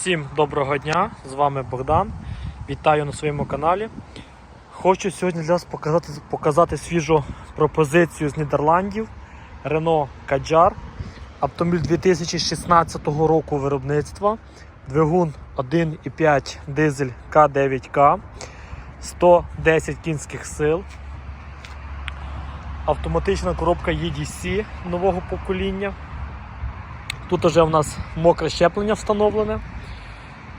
Всім доброго дня! З вами Богдан. Вітаю на своєму каналі. Хочу сьогодні для вас показати, показати свіжу пропозицію з Нідерландів Renault Kadjar. Автомобіль 2016 року виробництва. Двигун 1,5 дизель К9К, 110 кінських сил. Автоматична коробка EDC нового покоління. Тут вже у нас мокре щеплення встановлене,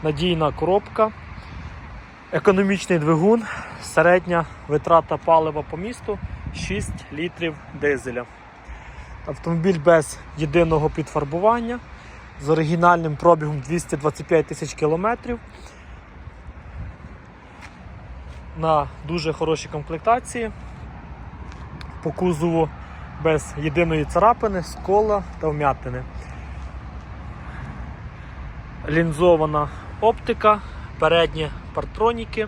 надійна коробка, економічний двигун, середня витрата палива по місту 6 літрів дизеля. Автомобіль без єдиного підфарбування з оригінальним пробігом 225 тисяч кілометрів. На дуже хорошій комплектації. По кузову без єдиної царапини, скола та вмятини лінзована оптика, передні партроніки,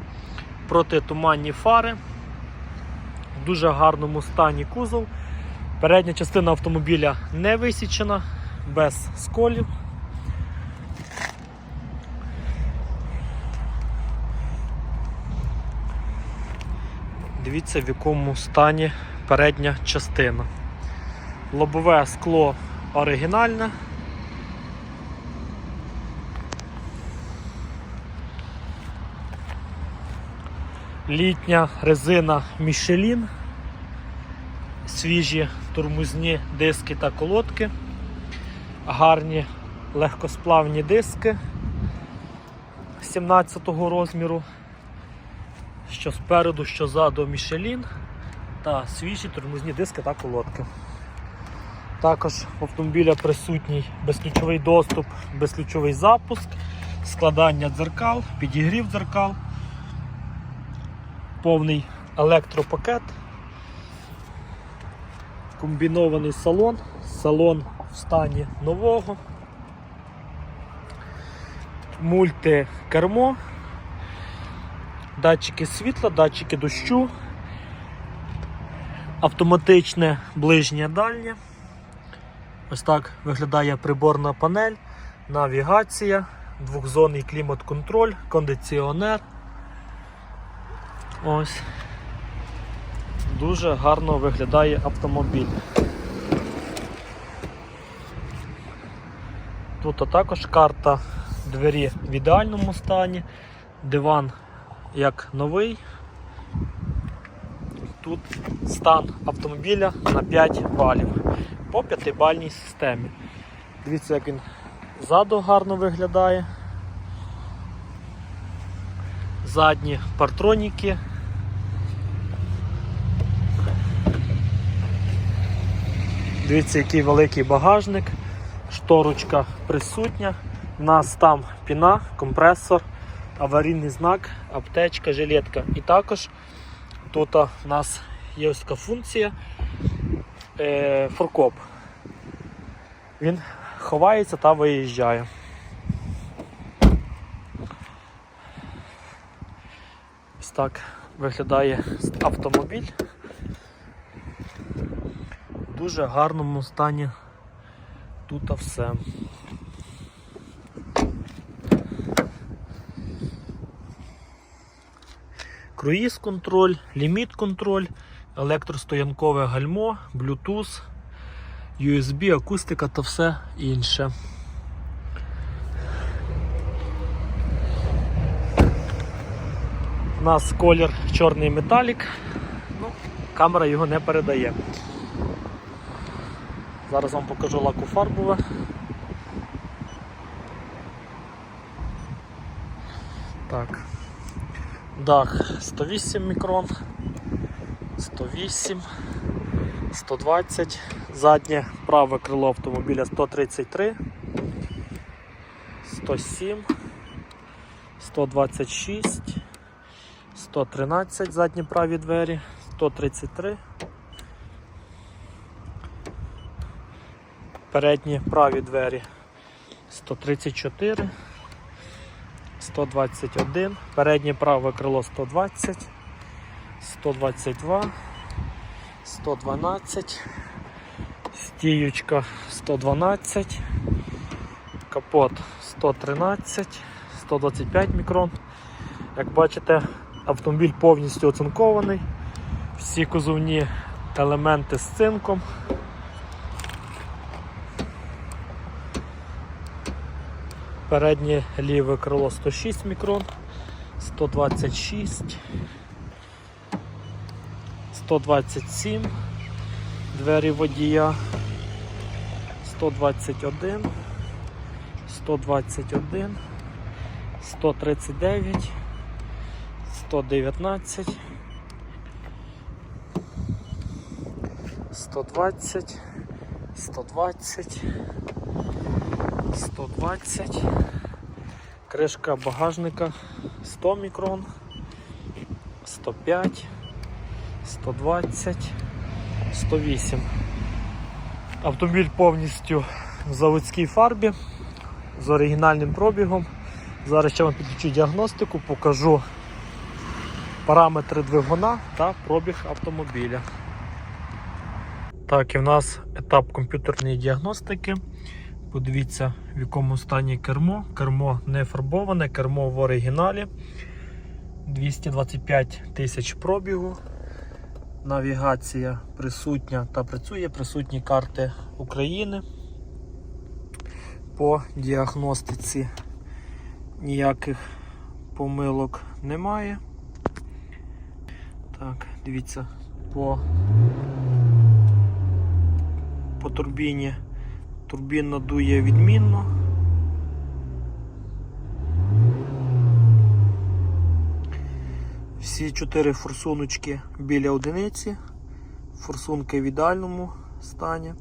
протитуманні фари, в дуже гарному стані кузов. Передня частина автомобіля не висічена, без сколів. Дивіться, в якому стані передня частина. Лобове скло оригінальне. Літня резина Michelin, свіжі тормозні диски та колодки, гарні легкосплавні диски 17-го розміру, що спереду, що ззаду Michelin та свіжі тормозні диски та колодки. Також в автомобіля присутній безключовий доступ, безключовий запуск, складання дзеркал, підігрів дзеркал повний електропакет, комбінований салон, салон в стані нового, мультикермо, датчики світла, датчики дощу, автоматичне ближнє дальнє. Ось так виглядає приборна панель, навігація, двохзонний клімат-контроль, кондиціонер. Ось. Дуже гарно виглядає автомобіль. Тут також карта двері в ідеальному стані, диван як новий. Тут стан автомобіля на 5 балів по 5-бальній системі. Дивіться, як він ззаду гарно виглядає. Задні партроніки. Дивіться, який великий багажник, шторочка присутня, у нас там піна, компресор, аварійний знак, аптечка, жилетка. І також тут у нас є ось така функція е, форкоп. Він ховається та виїжджає. Ось так виглядає автомобіль дуже гарному стані тут все. Круїз контроль, ліміт контроль, електростоянкове гальмо, Bluetooth, USB, акустика та все інше. У нас колір чорний металік, ну, камера його не передає. Зараз вам покажу лаку фарбове. Так. Дах 108 мікрон, 108, 120, заднє праве крило автомобіля 133, 107, 126, 113 задні праві двері, 133. Передні праві двері 134, 121, переднє праве крило 120, 122, 112, стіючка 112, Капот 113, 125 мікрон. Як бачите, автомобіль повністю оцинкований. Всі кузовні елементи з цинком. Переднє ліве крило 106 мікрон, 126, 127, двері водія, 121, 121, 139, 119, 120, 120, 120, кришка багажника 100 мікрон, 105, 120, 108. Автомобіль повністю в заводській фарбі з оригінальним пробігом. Зараз ще вам підключу діагностику, покажу параметри двигуна та пробіг автомобіля. Так, і в нас етап комп'ютерної діагностики. Подивіться, в якому стані кермо. Кермо не фарбоване, кермо в оригіналі. 225 тисяч пробігу. Навігація присутня та працює, присутні карти України. По діагностиці ніяких помилок немає. Так, дивіться, по, по турбіні турбіна дує відмінно. Всі чотири форсуночки біля одиниці, форсунки в ідеальному стані.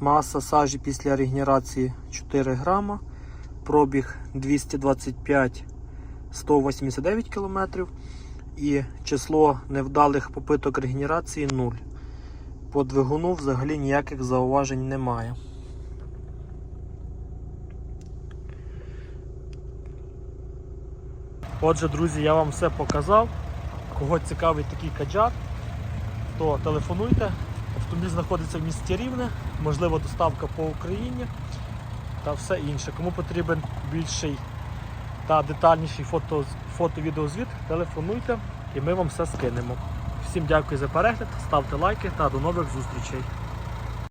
Маса сажі після регенерації 4 грама, пробіг 225 189 км і число невдалих попиток регенерації 0. По двигуну взагалі ніяких зауважень немає. Отже, друзі, я вам все показав. Кого цікавить такий каджар, то телефонуйте. Автомобіль знаходиться в місті Рівне, можливо, доставка по Україні та все інше. Кому потрібен більший та детальніший фото, фото-відеозвіт, телефонуйте і ми вам все скинемо. Всім дякую за перегляд, ставте лайки та до нових зустрічей.